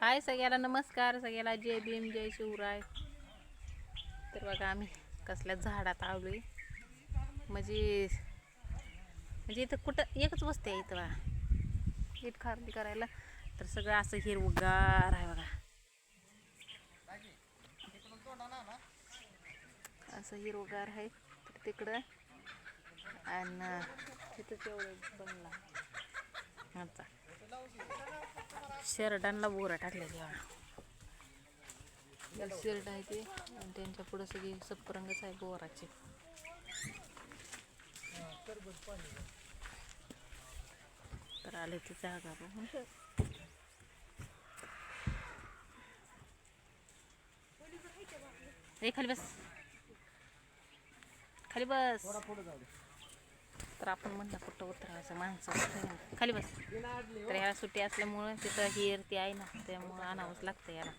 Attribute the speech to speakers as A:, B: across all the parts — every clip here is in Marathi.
A: हाय सगळ्याला नमस्कार. सगळ्याला जय भीम जय शिवराय. तर बघा आम्ही कसल्या झाडात आलोय. म्हणजे म्हणजे इथं कुठं एकच वस्ती आहे इथं बघा. इट खारली करायला. तर सगळं असं हिरवगार आहे बघा. असं हिरवगार आहे. तर तिकडं आणि तिथं तेवढं बनला शर्टांना बोरा टाकलेली शर्ट आहे ते आणि त्यांच्या पुढे सगळी सप्परंगच आहे बोराचे. तर आले ती जागा बघून. ए खाली बस. खाली बस. तर आपण म्हणलं कुठं उतरायचं? माणसं. खाली बस. तर ह्या सुट्टी असल्यामुळं तिथं हिर ती आहे ना त्यामुळं आणावंच लागतं याला.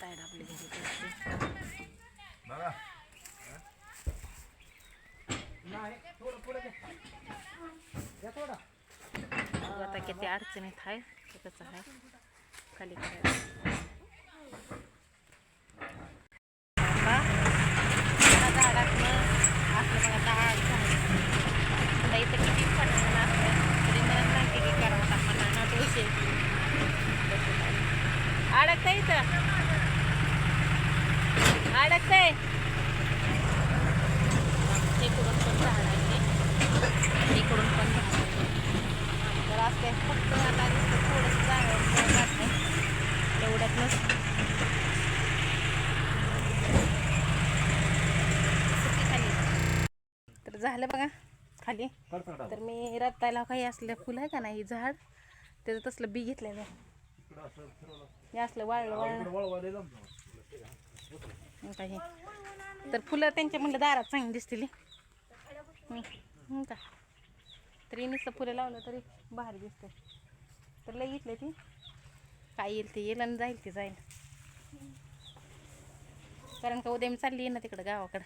A: टायर आपली घरी आता किती अडचणीत आहे ते कसं आहे. खाली करायचं बा, त्या झाडातनं असलं बघा झाड झाड. आता इथं किती फटकन असतं तरी मला माहिती की करावं आपण ना दोषे अडकतं इथं. अडकतंय इकडून पण झाड आहे. इकडून पण झाड आहे तर असते फक्त आता नुसतं थोडंसं जात नाही तेवढ्यात नसतं तर झालं बघा खाली. तर मी रत्तायला काही असलं फुलं आहे का नाही झाड? त्याचं तसलं बी घेतलेलं हे असलं वाळलं वाळलं. मग काही तर फुलं त्यांच्या म्हणलं दारात चांगली दिसतील हं, हं का? तरी नुसतं फुलं लावलं तरी भारी दिसतं तर लई घेतलं ती. काय येईल ते येईल आणि जाईल ते जाईल. कारण का उद्या मी चालली आहे ना तिकडं गावाकडं.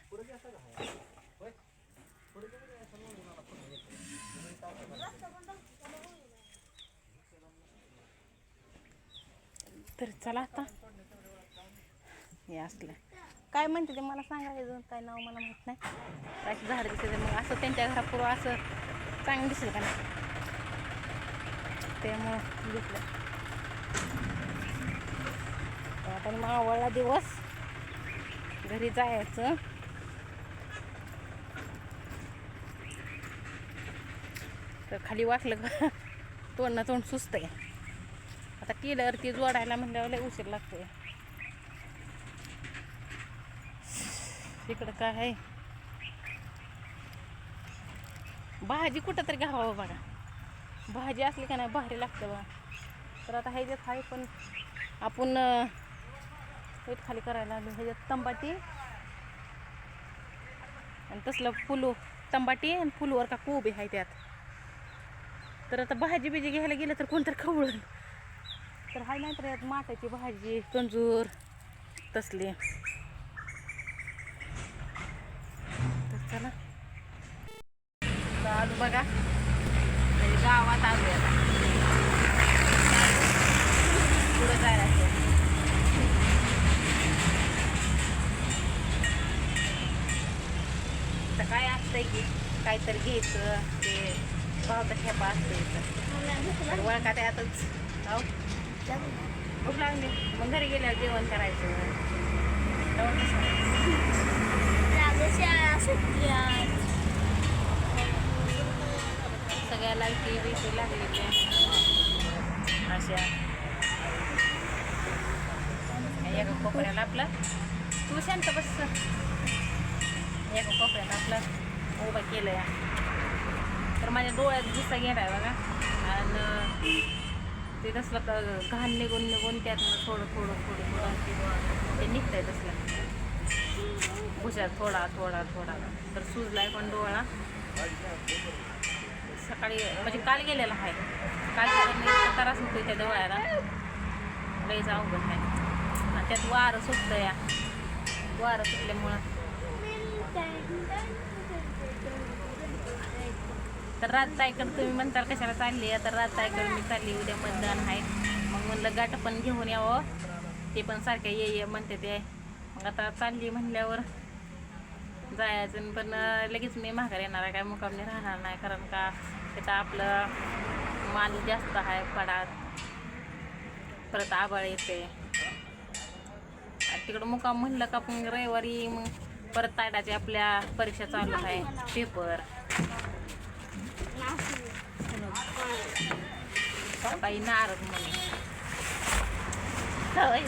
A: तर चला आता. हे असलं. काय म्हणते ते मला सांगायचं काय नाव मला माहीत नाही. असं झाड दिसते मग असं त्यांच्या घरापूर्व असं चांगलं दिसेल का नाही? त्यामुळं घेतलं आपण मावळला दिवस. घरी जायचं. तर खाली वाटलं का? तोंड ना तोंड सुस्त आहे आता केल्यावर ती जोडायला म्हणल्यावर लय उशीर लागतोय. इकडं काय आहे? भाजी कुठं तरी घावावं बघा. भाजी असली का नाही भारी लागतं बघा. तर आता ह्याच्यात आहे पण आपण पेट वेट खाली करायला आलो. ह्याच्यात तंबाटी आणि तसलं फुलू तंबाटी आणि फुलवर का कोबी आहे त्यात. तर आता भाजी बिजी घ्यायला गेलं तर कोणतरी खवळून तर हाय नंतर तर यात माटाची भाजी कंजूर तसली. तर चला. तर बघा. म्हणजे गावात आलो आता. पुढं जायला तर काय असतंय की काहीतरी घ्यायचं ते भावता खेपा असतं इथं. तर वळका त्यातच. हो. भूक लागली मग घरी गेल्यावर जेवण करायचं जेवण कसं करायचं? सगळ्या लाईटी बिटी लागलेल्या अशा एका कोपऱ्याला आपला तू शांत बस एका कोपऱ्याला आपला उभा केलं या तर माझ्या डोळ्यात दिसा घेणार बघा आणि ते तसलं तर घाण निघून निघून त्यातनं थोडं थोडं थोडं थोडं ते निघतंय तसलं. भुशात थोडा थोडा थोडा. तर सुजलाय पण डोळा. सकाळी म्हणजे काल गेलेला आहे काल त्रास होतो त्या डोळ्याला. लईच अवघड आहे आणि त्यात वारं सुटतं या वारं सुटल्यामुळं. तर रातताईकडे तुम्ही म्हणताल कशाला चालली आहे? तर रातताईकडे मी चालली उद्या मतदान आहे. मग म्हणलं गाठ पण घेऊन यावं. ते पण सारख्या ये ये म्हणते ते. मग आता चालली म्हणल्यावर जायचं पण लगेच मी माघार येणार आहे. काय मुकामने राहणार नाही. कारण का त्याचा आपलं माल जास्त आहे पडात परत आबाळ येते. तिकडं मुकाम म्हणलं का पण रविवारी मग परत ताडाची आपल्या परीक्षा चालू आहे. पेपर. बाई नारद म्हणे होय.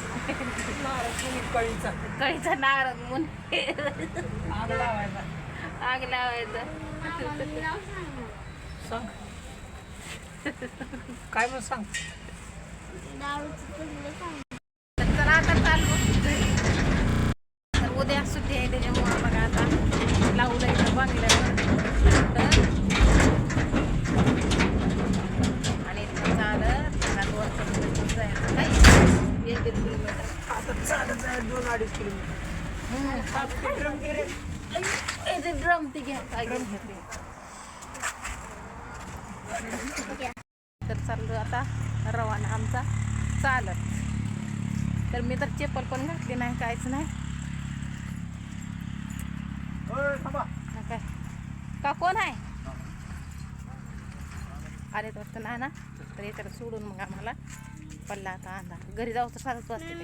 A: कळीचा नारद म्हणून
B: आग लावायचा.
A: आग लावायचं.
B: सांग काय म्हणून सांग
A: तर आता चालू तर उद्या सुट्टी आहे त्याच्यामुळं बघा आता. लावलं इथं बांगल्यावर. तर आणि इथं चालत जरा दोन किलोमीटर जायचं काय एक दीड किलोमीटर
B: आता चालत जाय दोन अडीच किलोमीटर
A: ते ड्रम ते घ्या तर चाललो आता रवाना आमचा चालत. तर मी तर चप्पल पण घातली नाही काहीच नाही. काय का कोण आहे अरे तर वाटतं ना तर याच्याला सोडून मग आम्हाला. पडला आता अंधार. घरी जाऊ तर सारच वाजते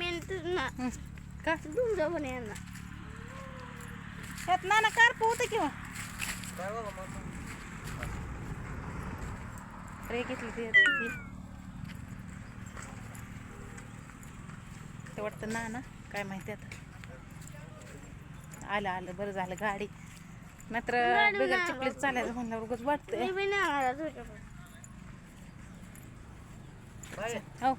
A: का? त्यात ना ना कार पोहते किंवा रे घेतली ते. ती. ते वाटतं ना ना काय माहिती आता. आलं आलं बरं झालं गाडी. मात्र बिगर चपलीत चालायचं म्हणल्यावर उगाच वाटतंय. हो.